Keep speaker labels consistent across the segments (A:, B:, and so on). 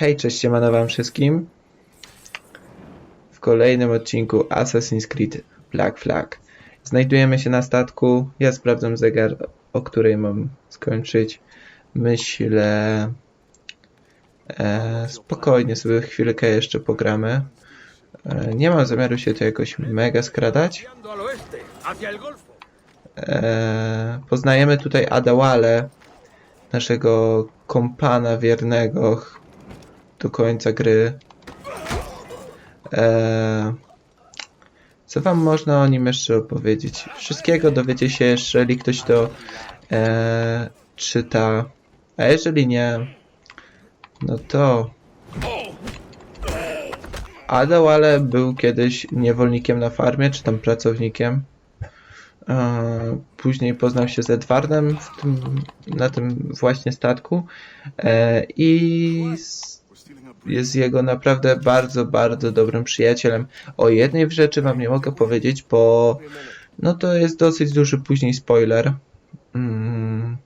A: Hej, cześć, siemano wam wszystkim. W kolejnym odcinku Assassin's Creed Black Flag. Znajdujemy się na statku. Ja sprawdzam zegar, o której mam skończyć. Myślę... E, spokojnie sobie chwilkę jeszcze pogramy. E, nie mam zamiaru się tu jakoś mega skradać. E, poznajemy tutaj Adawale, naszego kompana wiernego do końca gry. E, co wam można o nim jeszcze opowiedzieć? Wszystkiego dowiecie się, jeżeli ktoś to e, czyta. A jeżeli nie, no to Adawale był kiedyś niewolnikiem na farmie, czy tam pracownikiem. E, Później poznał się z Edwardem tym, na tym właśnie statku e, i s- jest jego naprawdę bardzo, bardzo dobrym przyjacielem. O jednej rzeczy wam nie mogę powiedzieć, bo no to jest dosyć duży później spoiler. Mm.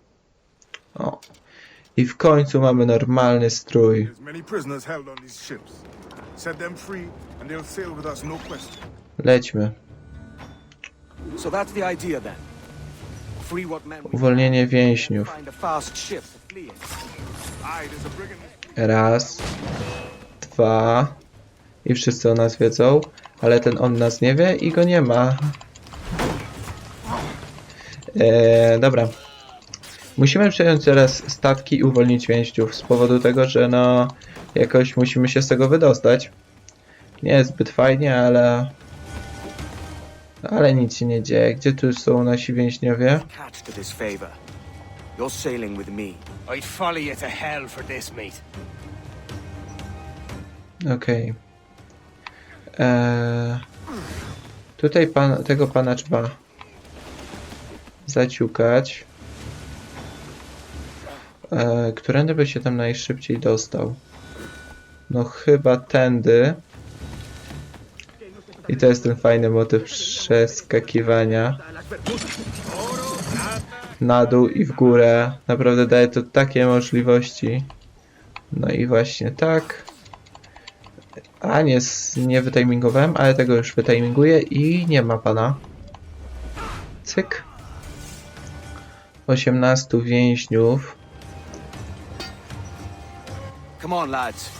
A: O. I w końcu mamy normalny strój.
B: No.
A: Lećmy. Uwolnienie więźniów. Raz, dwa i wszyscy o nas wiedzą, ale ten on nas nie wie i go nie ma. Eee, dobra. Musimy przejąć teraz statki i uwolnić więźniów z powodu tego, że no jakoś musimy się z tego wydostać. Nie jest zbyt fajnie, ale ale nic się nie dzieje. Gdzie tu są nasi więźniowie?
C: You're sailing with me.
D: I'd follow you to hell for this, mate.
A: Okej. Eee, Tutaj pan, tego pana trzeba zaciukać. Eee, którędy by się tam najszybciej dostał? No chyba tędy. I to jest ten fajny motyw przeskakiwania na dół i w górę. Naprawdę daje to takie możliwości. No i właśnie tak. A nie, nie wytimingowałem, ale tego już wytiminguję i nie ma pana. Cyk. 18 więźniów.
C: Come on, lads.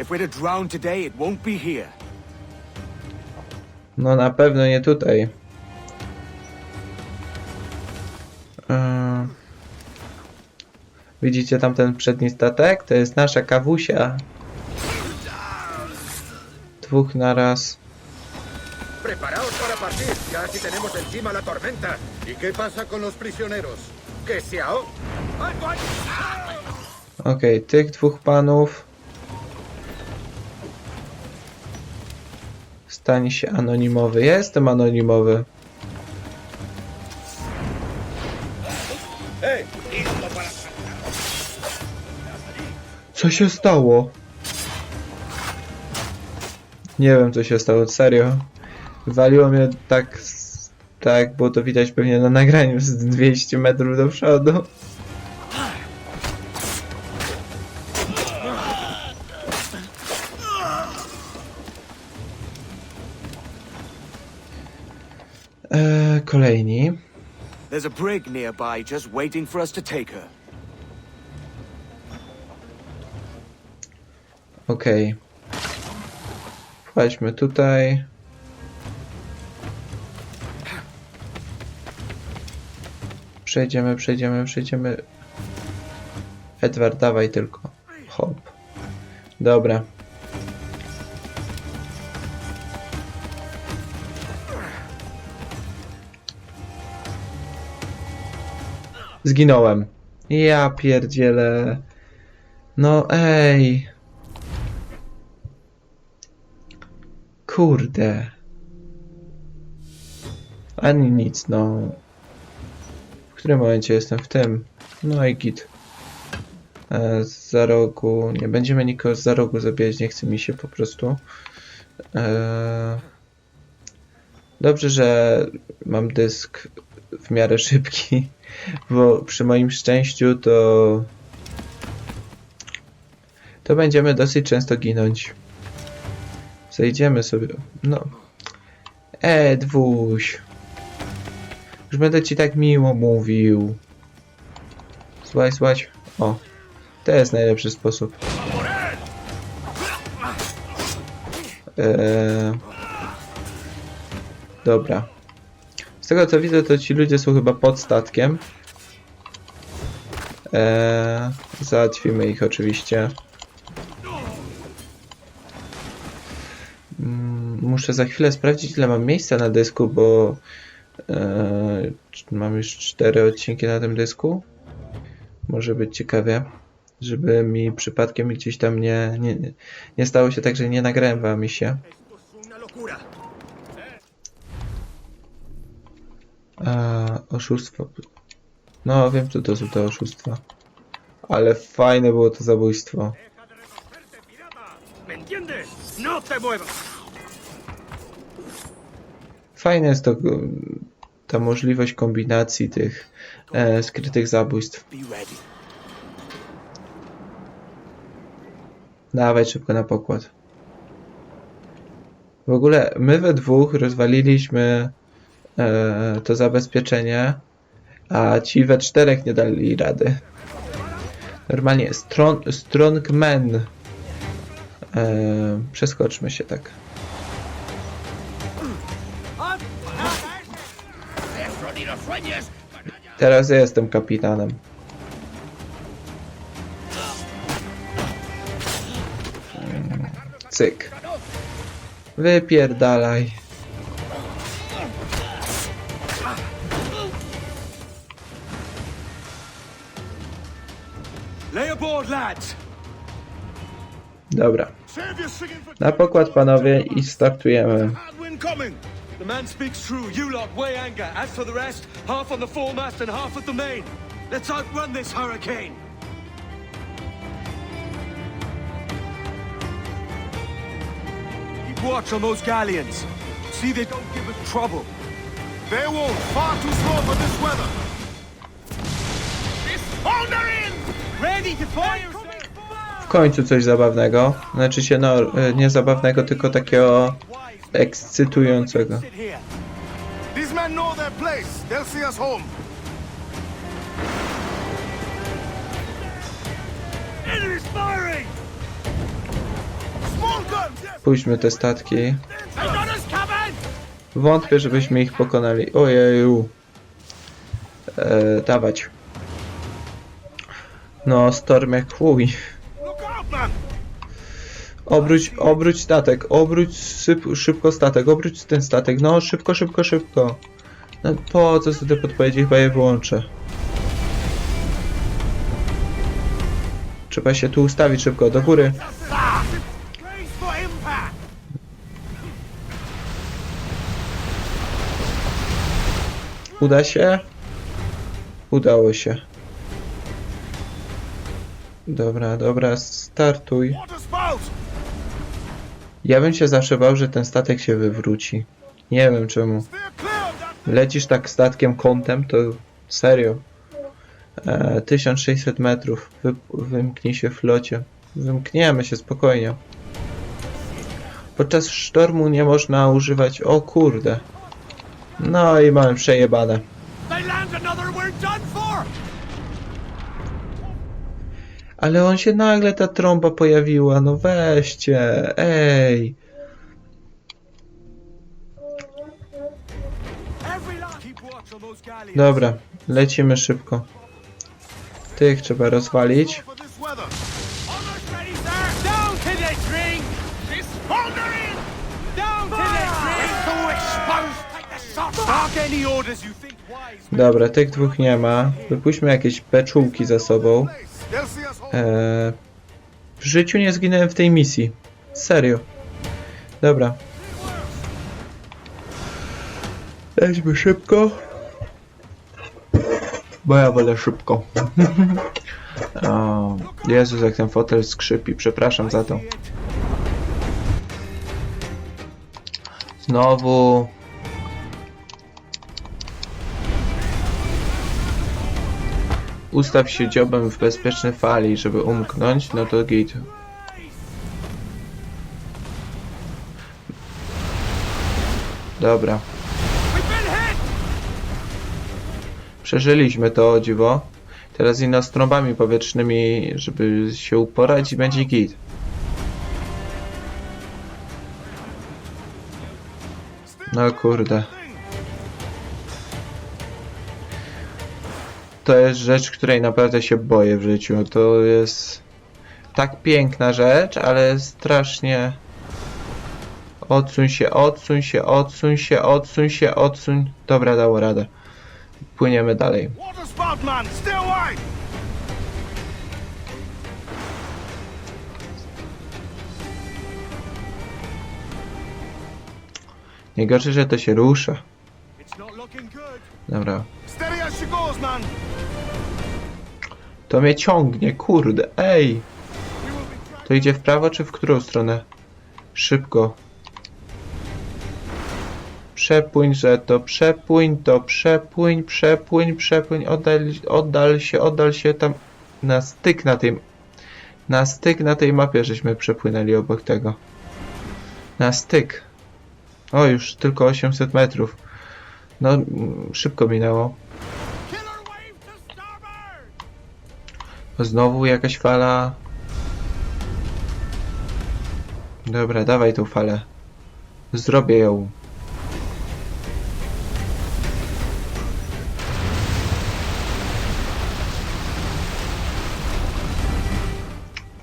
C: If we're to drown today, it won't be here.
A: No na pewno nie tutaj. Eee, Widzicie tam ten przedni statek? To jest nasza kawusia. Dwóch na raz.
D: Preparaos para partir, casi tenemos encima la tormenta. ¿Y qué pasa con los prisioneros? Que se.
A: Okej, tych dwóch panów stanie się anonimowy. Ja jestem anonimowy. Co się stało? Nie wiem co się stało, serio. Waliło mnie tak, tak było to widać pewnie na nagraniu z 200 metrów do przodu. Eee, kolejni.
C: There's a brig nearby just waiting for us to take her.
A: Okej. Wchodźmy tutaj. Przejdziemy, przejdziemy, przejdziemy. Edward, dawaj tylko. Hop. Dobra. Zginąłem. Ja pierdzielę. No ej. Kurde. Ani nic, no. W którym momencie jestem w tym? No i git. E, za rogu. Nie będziemy nikogo za rogu zabijać, nie chce mi się po prostu. E, dobrze, że mam dysk w miarę szybki, bo przy moim szczęściu to to będziemy dosyć często ginąć. Zejdziemy sobie. No. E, dwuś. Już będę ci tak miło mówił. Słuchaj, słuchaj. O. To jest najlepszy sposób. Eee... Dobra. Z tego co widzę, to ci ludzie są chyba pod statkiem. Eee, załatwimy ich oczywiście. Muszę za chwilę sprawdzić, ile mam miejsca na dysku, bo c- mam już cztery odcinki na tym dysku. Może być ciekawie, żeby mi przypadkiem gdzieś tam nie, nie, nie stało się tak, że nie nagrałem wam się. A, oszustwo. No, wiem, co to są te oszustwa. Ale fajne było to zabójstwo.
D: No te muevas.
A: Fajne jest to, ta możliwość kombinacji tych e, skrytych zabójstw. Dawaj szybko na pokład. W ogóle my we dwóch rozwaliliśmy e, to zabezpieczenie, a ci we czterech nie dali rady. Normalnie strong, strong men. E, przeskoczmy się tak. Teraz ja jestem kapitanem. Cyk. Wypierdalaj. Dobra. Na pokład panowie i startujemy.
C: The man speaks true. You lot weigh anchor. As for the rest, half on the foremast and half at the main. Let's outrun this hurricane. Keep watch on those galleons. See they don't give us trouble.
B: They won't. Far too slow for this weather. Foundering!
C: Ready to fire,
A: W końcu coś zabawnego. Znaczy się, no, e, nie zabawnego, tylko takiego ekscytującego.
C: Sit here.
B: These men know their place. They'll see us home.
C: Enemy's firing!
B: Small guns, yes.
A: Puśćmy te statki. Wątpię, żebyśmy ich pokonali. Ojeju. E, dawać. No, Storm jak chuj. Obróć, obróć statek, obróć syp, szybko statek, obróć ten statek. No, szybko, szybko, szybko. No, po co sobie te podpowiedzi? Chyba je wyłączę. Trzeba się tu ustawić szybko, do góry. Uda się? Udało się. Dobra, dobra, startuj. Ja bym się zawsze bał, że ten statek się wywróci. Nie wiem czemu. Lecisz tak statkiem kątem, to serio. E, 1600 metrów. Wy, wymknij się w locie. Wymkniemy się spokojnie. Podczas sztormu nie można używać. O kurde. No i mamy przejebane.
D: They land another, we're done for!
A: Ale on się nagle ta trąba pojawiła. No weźcie. Ej. Dobra, lecimy szybko. Tych trzeba rozwalić. Dobra, tych dwóch nie ma. Wypuśćmy jakieś beczułki za sobą. Eee, w życiu nie zginąłem w tej misji. Serio. Dobra. Lećmy szybko. Bo ja wolę szybko. o, Jezus, jak ten fotel skrzypi. Przepraszam za to. Znowu. Ustaw się dziobem w bezpiecznej fali, żeby umknąć, no to git. Dobra. Przeżyliśmy to, dziwo. Teraz inna z trąbami powietrznymi, żeby się uporać i będzie git. No kurde. To jest rzecz, której naprawdę się boję w życiu. To jest tak piękna rzecz, ale strasznie... Odsuń się, odsuń się, odsuń się, odsuń się, odsuń. Dobra, dało radę. Płyniemy dalej.
B: Away!
A: Najgorsze, że to się rusza. Dobra. To mnie ciągnie, kurde, ej! To idzie w prawo czy w którą stronę? Szybko. Przepłyń, że to przepłyń, to przepłyń, przepłyń, przepłyń, oddal, oddal się, oddal się tam na styk na tym, na styk na tej mapie, żeśmy przepłynęli obok tego. Na styk. O, już tylko 800 metrów. No, mm, szybko minęło. Znowu jakaś fala. Dobra, dawaj tą falę. Zrobię ją.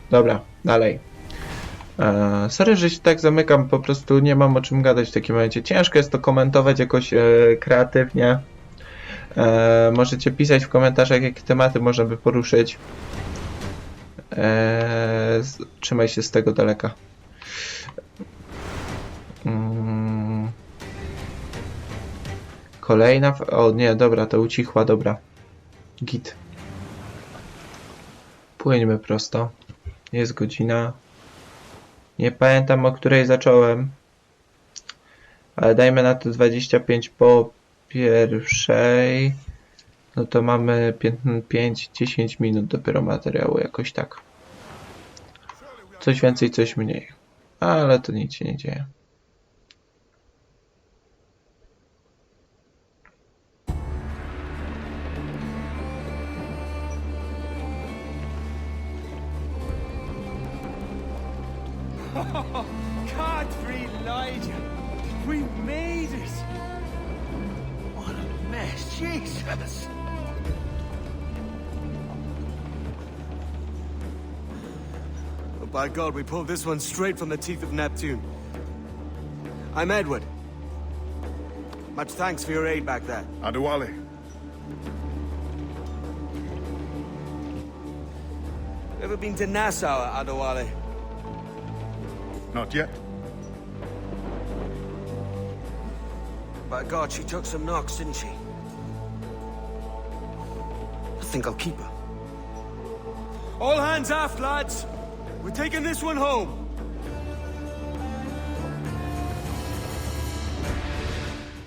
A: Dobra, dalej. E, sorry, że się tak zamykam, po prostu nie mam o czym gadać w takim momencie. Ciężko jest to komentować jakoś e, kreatywnie. E, możecie pisać w komentarzach, jakie tematy można by poruszyć. E, z, trzymaj się z tego daleka. Mm. Kolejna. O nie, dobra, to ucichła, dobra. Git. Płyńmy prosto. Jest godzina. Nie pamiętam o której zacząłem. Ale dajmy na to 25 po pierwszej. No to mamy 5-10 minut dopiero materiału, jakoś tak. Coś więcej, coś mniej. Ale to nic się nie dzieje.
C: God, Elijah. We made it. What a mess. Jesus. Oh, by God, we pulled this one straight from the teeth of Neptune. I'm Edward. Much thanks for your aid back there.
B: Adewale,
C: Ever been to Nassau, Adewale?
B: Not yet.
C: By God, she took some knocks, didn't she? I think I'll keep her. All hands aft, lads. We're taking this one home.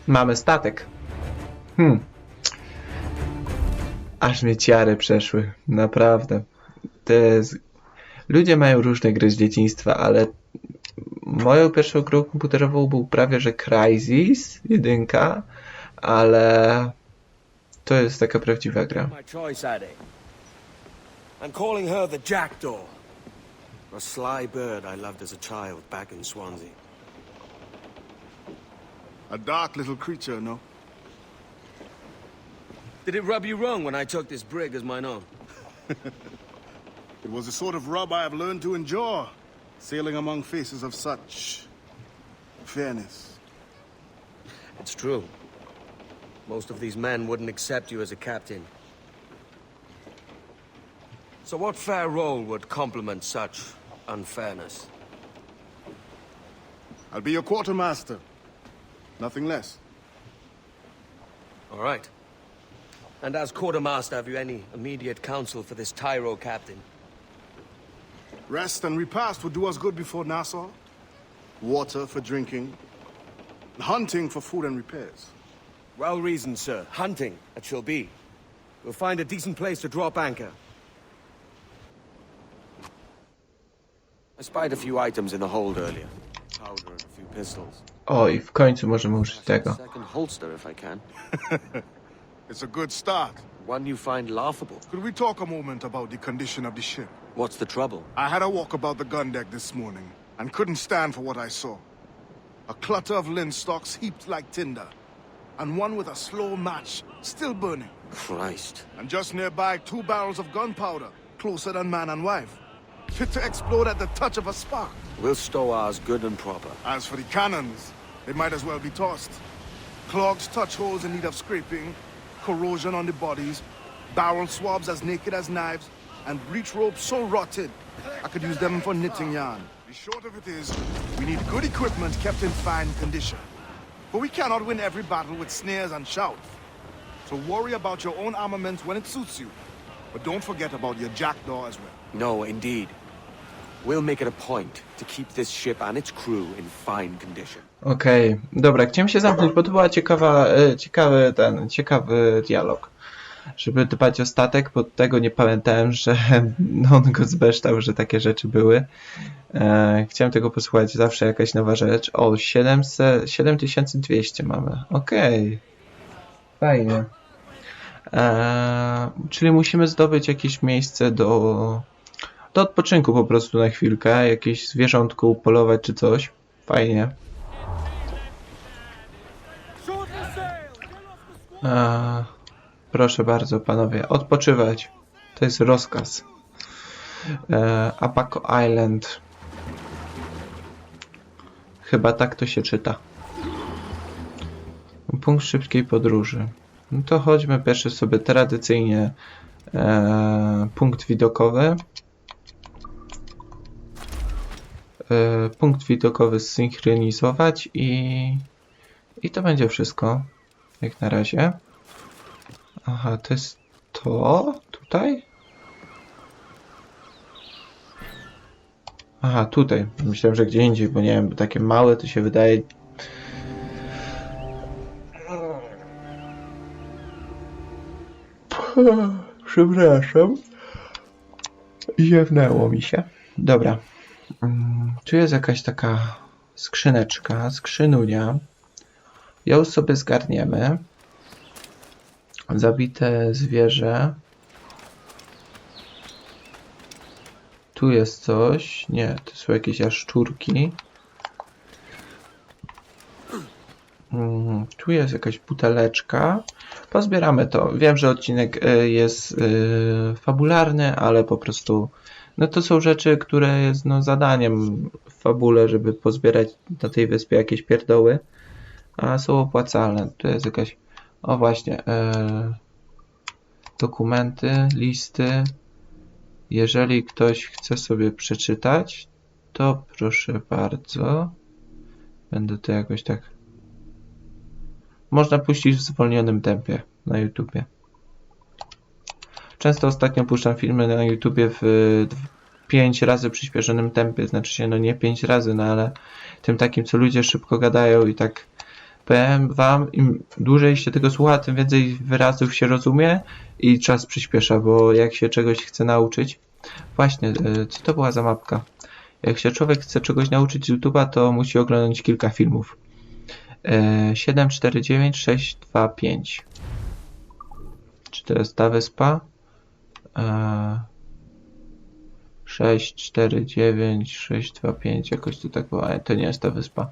A: Mamy statek. Hmm. Aż mnie ciary przeszły. Naprawdę. To jest... Ludzie mają różne gry z dzieciństwa, ale moją pierwszą grą komputerową był prawie że Crysis, jedynka, ale to jest taka prawdziwa gra.
C: I'm calling her the Jackdaw. A sly bird I loved as a child back in Swansea.
B: A dark little creature, no?
C: Did it rub you wrong when I took this brig as mine own?
B: It was the sort of rub I have learned to endure, sailing among faces of such fairness.
C: It's true. Most of these men wouldn't accept you as a captain. So what fair role would complement such unfairness?
B: I'll be your quartermaster. Nothing less.
C: All right. And as quartermaster, have you any immediate counsel for this Tyro captain?
B: Rest and repast would do us good before Nassau. Water for drinking. Hunting for food and repairs.
C: Well reasoned, sir. Hunting, it shall be. We'll find a decent place to drop anchor. I spied a few items in the hold earlier. Powder and a few pistols.
A: Oh, Oj, w końcu możemy użyć tego.
E: Second holster, if I can.
B: It's a good start.
E: One you find laughable.
B: Could we talk a moment about the condition of the ship?
E: What's the trouble?
B: I had a walk about the gun deck this morning and couldn't stand for what I saw. A clutter of linstocks heaped like tinder, and one with a slow match still burning.
E: Christ.
B: And just nearby, two barrels of gunpowder, closer than man and wife, fit to explode at the touch of a spark.
E: We'll stow ours good and proper.
B: As for the cannons, they might as well be tossed. Clogged touch holes in need of scraping, corrosion on the bodies, barrel swabs as naked as knives, and breech ropes so rotted I could use them for knitting yarn. The short of it is, we need good equipment kept in fine condition. But we cannot win every battle with snares and shouts. So worry about your own armament when it suits you. But don't forget about your jackdaw as well.
E: No, indeed. We'll make it a point to keep this ship and its crew in fine condition.
A: Okej, dobra, chciałem się zamknąć, bo to była ciekawa, e, ciekawy ten, ciekawy dialog. Żeby dbać o statek, bo tego nie pamiętałem, że on go zbeształ, że takie rzeczy były. E, chciałem tego posłuchać, zawsze jakaś nowa rzecz. O, 700, 7200 mamy, okej. Fajnie. E, czyli musimy zdobyć jakieś miejsce do, do odpoczynku po prostu na chwilkę, jakieś zwierzątko upolować czy coś. Fajnie. A, proszę bardzo, panowie, odpoczywać. To jest rozkaz. E, Apaco Island. Chyba tak to się czyta. Punkt szybkiej podróży. No to chodźmy pierwszy sobie tradycyjnie. E, punkt widokowy. E, punkt widokowy zsynchronizować i, i to będzie wszystko. Jak na razie. Aha, to jest to tutaj? Aha, tutaj. Myślałem, że gdzie indziej, bo nie wiem, takie małe to się wydaje. Przepraszam. Ziewnęło mi się. Dobra. Mm, Tu jest jakaś taka skrzyneczka, skrzynunia. Ją sobie zgarniemy. Zabite zwierzę. Tu jest coś. Nie, to są jakieś jaszczurki. Mm, Tu jest jakaś buteleczka. Pozbieramy to. Wiem, że odcinek y, jest y, fabularny, ale po prostu no to są rzeczy, które jest no, zadaniem w fabule, żeby pozbierać na tej wyspie jakieś pierdoły a są opłacalne. Tu jest jakaś. O właśnie. E... Dokumenty, listy. Jeżeli ktoś chce sobie przeczytać, to proszę bardzo. Będę to jakoś tak. Można puścić w zwolnionym tempie na YouTubie. Często ostatnio puszczam filmy na YouTubie w 5 razy przyspieszonym tempie, znaczy się no nie 5 razy, no ale tym takim, co ludzie szybko gadają i tak powiem wam, im dłużej się tego słucha, tym więcej wyrazów się rozumie i czas przyspiesza, bo jak się czegoś chce nauczyć. Właśnie, e, co to była za mapka? Jak się człowiek chce czegoś nauczyć z YouTube'a, to musi oglądać kilka filmów. E, 749 625. Czy to jest ta wyspa? E, 649 625 jakoś to tak było, ale to nie jest ta wyspa.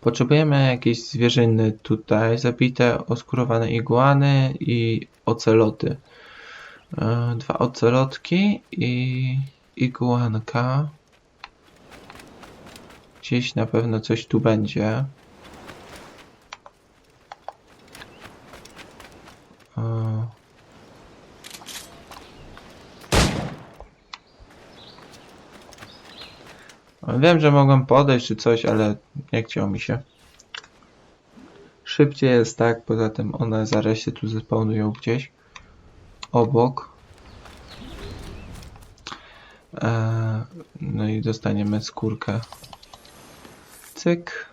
A: Potrzebujemy jakieś zwierzyny tutaj, zabite, oskurowane iguany i oceloty. E, Dwa ocelotki i iguanka. Gdzieś na pewno coś tu będzie. Wiem, że mogłem podejść czy coś, ale nie chciało mi się. Szybciej jest tak, poza tym one zaraz tu zespawnują gdzieś obok. Eee, no i dostaniemy skórkę. Cyk.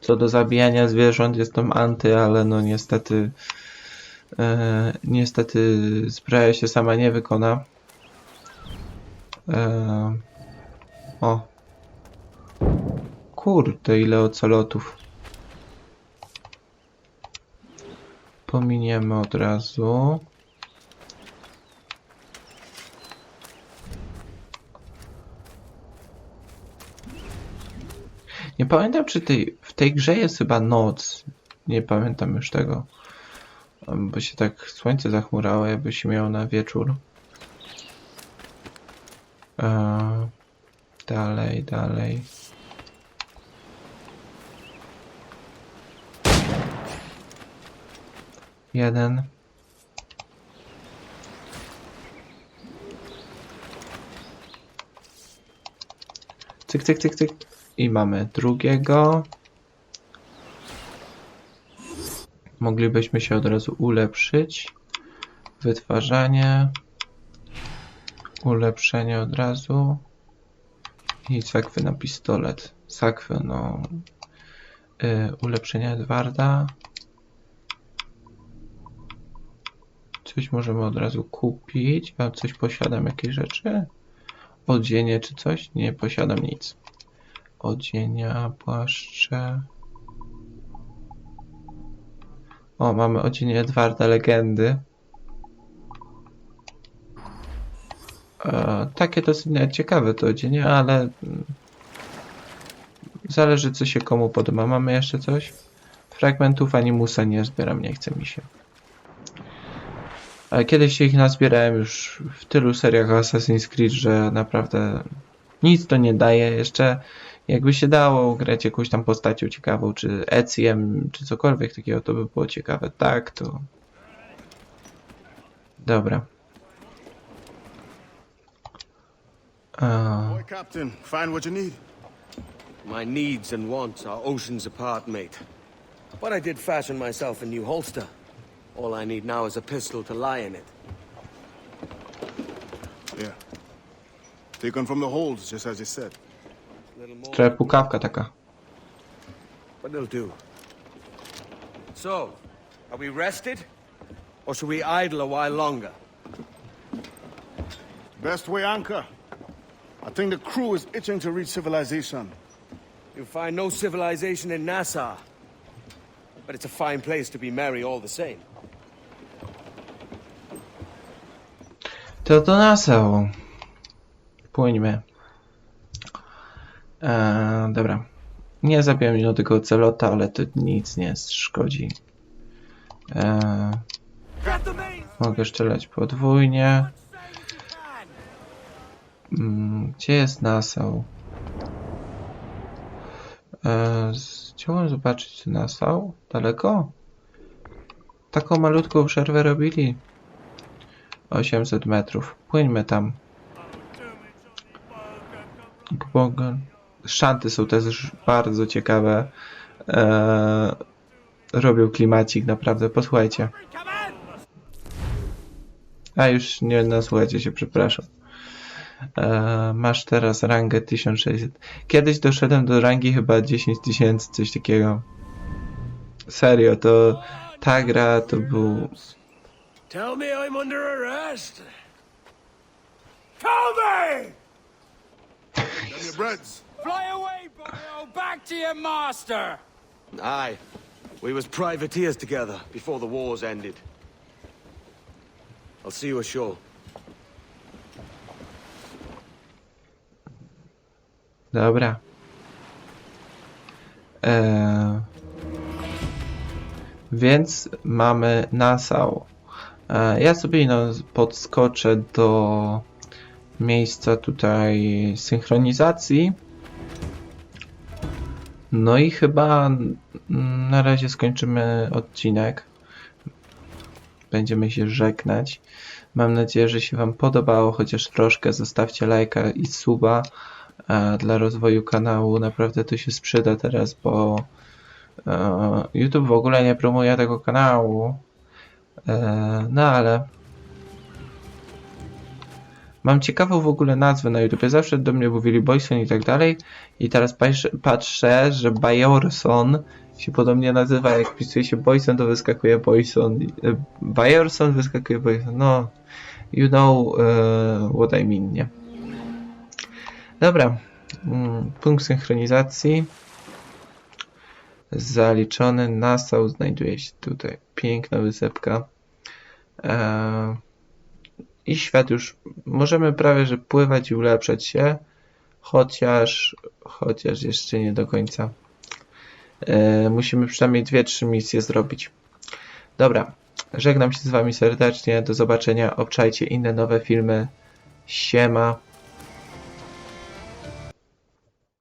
A: Co do zabijania zwierząt jestem anty, ale no niestety e, niestety zbroja się sama nie wykona. E, O. Kurde, ile ocelotów. Pominiemy od razu. Nie pamiętam, czy tej, w tej grze jest chyba noc. Nie pamiętam już tego. Bo się tak słońce zachmurało, jakby się miało na wieczór. Eee, dalej, dalej. Jeden. Cyk, cyk, cyk, cyk. I mamy drugiego. Moglibyśmy się od razu ulepszyć. Wytwarzanie. Ulepszenie od razu. I sakwy na pistolet. Sakwy, no. Y, ulepszenie Edwarda. Coś możemy od razu kupić. A coś posiadam, jakieś rzeczy? Odzienie czy coś? Nie posiadam nic. Odzienia, płaszcze. O, mamy odzienie Edwarda Legendy. E, takie dosyć ciekawe to odzienie, ale mm, zależy co się komu podoba. Mamy jeszcze coś? Fragmentów animusa nie zbieram, nie chce mi się. Ale kiedyś się ich nazbierałem już w tylu seriach Assassin's Creed, że naprawdę nic to nie daje. Jeszcze jakby się dało grać jakąś tam postacią ciekawą, czy Eziem, czy cokolwiek takiego, to by było ciekawe. Tak, to... Dobra. A,
B: Boy, Captain, find what you need.
C: My needs and wants are oceans apart, mate. But I did fashion myself a new holster. All I need now is a pistol to lie in it.
B: Yeah. Taken from the holds, just as you said.
C: Little more,
A: trochę pukawka taka.
C: but it'll do. So, are we rested? Or should we idle a while longer?
B: Best way anchor. I think the crew is itching to reach civilization.
C: You'll find no civilization in Nassau. But it's a fine place to be merry all the same.
A: To do Nassau. Płyńmy. Eee, dobra. Nie zabiłem jednego celota, ale to nic nie szkodzi. Eee, mogę strzelać podwójnie. Mm, gdzie jest Nassau? Chciałem zobaczyć czy Nassau. Daleko? Taką malutką przerwę robili. 800 metrów. Płyńmy tam. Gbogan. Szanty są też bardzo ciekawe. Eee, robią klimacik, naprawdę. Posłuchajcie. A już nie nasłuchajcie się, przepraszam. Eee, masz teraz rangę 1600. Kiedyś doszedłem do rangi chyba 10 tysięcy, coś takiego. Serio, to ta gra to był
C: Tell me I'm under arrest. Tell me!
B: Them your breads.
F: Fly away, boyo! Back to your master!
C: Aye. We was privateers together before the wars ended. I'll see you ashore.
A: Dobra. Eee, więc mamy Nassau. Eee, ja sobie no, podskoczę do miejsca tutaj synchronizacji. No i chyba na razie skończymy odcinek. Będziemy się żegnać. Mam nadzieję, że się Wam podobało, chociaż troszkę. Zostawcie lajka i suba e, dla rozwoju kanału. Naprawdę to się sprzyda teraz, bo e, YouTube w ogóle nie promuje tego kanału. E, no ale mam ciekawą w ogóle nazwę na YouTube. Zawsze do mnie mówili Boyson i tak dalej. I teraz patrzę, że Bajorson się podobnie nazywa. Jak wpisuje się Boyson, to wyskakuje Boyson. E, Bajorson wyskakuje Boyson. No, you know e, what I mean, nie? Dobra, Mm, Punkt synchronizacji zaliczony. Nassau znajduje się tutaj. Piękna wysepka. Eee, I świat już możemy prawie że pływać i ulepszać się, chociaż chociaż jeszcze nie do końca. Eee, musimy przynajmniej dwie, trzy misje zrobić. Dobra, żegnam się z Wami serdecznie. Do zobaczenia. Obczajcie inne nowe filmy. Siema.